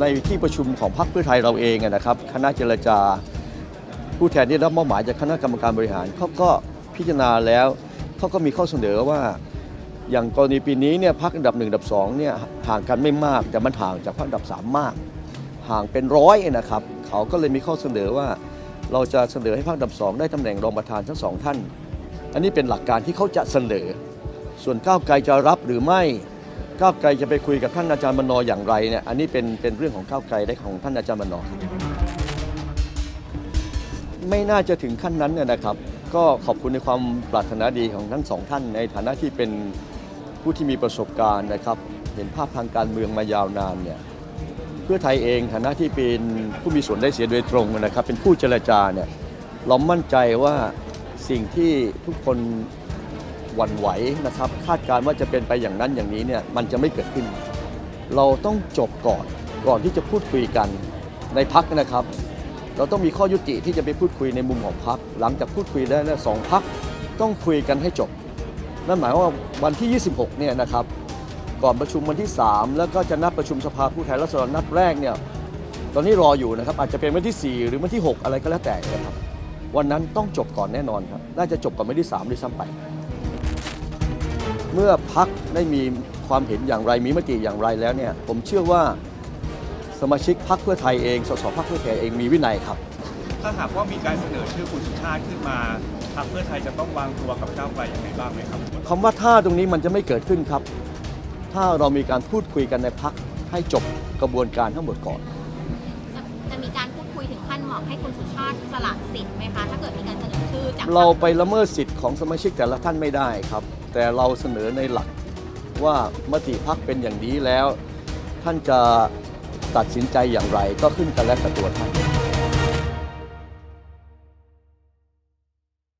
ในที่ประชุมของพรรคเพื่อไทยเราเองนะครับ คณะเจรจา ผู้แทนที่รับมอบหมายจากคณะกรรมการบริหารเขาก็พิจารณาแล้วเขาก็มีข้อเสนอว่า อย่างกรณีปีนี้เนี่ยพรรคอันดับหนึ่งอันดับสองเนี่ยห่างกันไม่มากแต่มันห่างจากพรรคอันดับสามมาก ห่างเป็นร้อยนะครับ เขาก็เลยมีข้อเสนอว่าเราจะเสนอให้พรรคอันดับสองได้ตำแหน่งรองประธานทั้งสองท่าน อันนี้เป็นหลักการที่เขาจะเสนอ ส่วนก้าวไกลจะรับหรือไม่ ก้าวไกลจะไปคุยกับท่านอาจารย์มนออย่างไรเนี่ยอันนี้เป็นเป็นเรื่องของก้าวไกลและของท่านอาจารย์มนอครับไม่น่าจะถึงขั้นนั้นเนี่ยนะครับ ก็ขอบคุณในความปรารถนาดีของทั้งสองท่าน ในฐานะที่เป็นผู้ที่มีประสบการณ์นะครับ เห็นภาพทางการเมืองมายาวนานเนี่ยเพื่อไทยเองฐานะที่เป็นผู้มีส่วนได้เสียโดยตรงนะครับ เป็นผู้เจรจาเนี่ยเรามั่นใจว่าสิ่งที่ทุกคน หวั่นไหวนะครับคาดการณ์ว่าจะเป็นไปอย่างนั้นอย่างนี้เนี่ยมันจะไม่เกิดขึ้น เราต้องจบก่อนก่อนที่จะพูดคุยกันในพักนะครับ เราต้องมีข้อยุติที่จะไปพูดคุยในมุมของพัก หลังจากพูดคุยได้แล้วสองพักต้องคุยกันให้จบ นั่นหมายว่าวันที่ 26 เนี่ยนะครับก่อนประชุมวันที่ 3 แล้วก็จะนัดประชุมสภาผู้แทนราษฎรนัดแรกเนี่ยตอนนี้รออยู่นะครับอาจจะเป็นวันที่ 4 หรือวันที่ 6 อะไรก็แล้วแต่นะครับวันนั้นต้องจบก่อนแน่นอนครับ น่าจะจบก่อนวันที่ 3 ด้วยซ้ำไป เมื่อพักได้มีความเห็นอย่างไรมีมติอย่างไรแล้วเนี่ยผมเชื่อว่าสมาชิกพักเพื่อไทยเอง สสพักเพื่อไทยเองมีวินัยครับ ถ้าหากว่ามีการเสนอชื่อคุณสุชาติขึ้นมาพรรคเพื่อไทยจะต้องวางตัวกับก้าวไกลยังไงบ้างไหมครับคำว่าถ้าตรงนี้มันจะไม่เกิดขึ้นครับ ถ้าเรามีการพูดคุยกันในพักให้จบกระบวนการทั้งหมดก่อน จะจะมีการพูดคุยถึงขั้นเหมาะให้คุณสุชาติสละสิทธิ์ไหมคะถ้า เราไปละเมิดสิทธิ์ของสมาชิกแต่ละท่านไม่ได้ครับ แต่เราเสนอในหลักว่ามติพักเป็นอย่างนี้แล้ว ท่านจะตัดสินใจอย่างไรก็ขึ้นกันแล้วแต่ตัวท่าน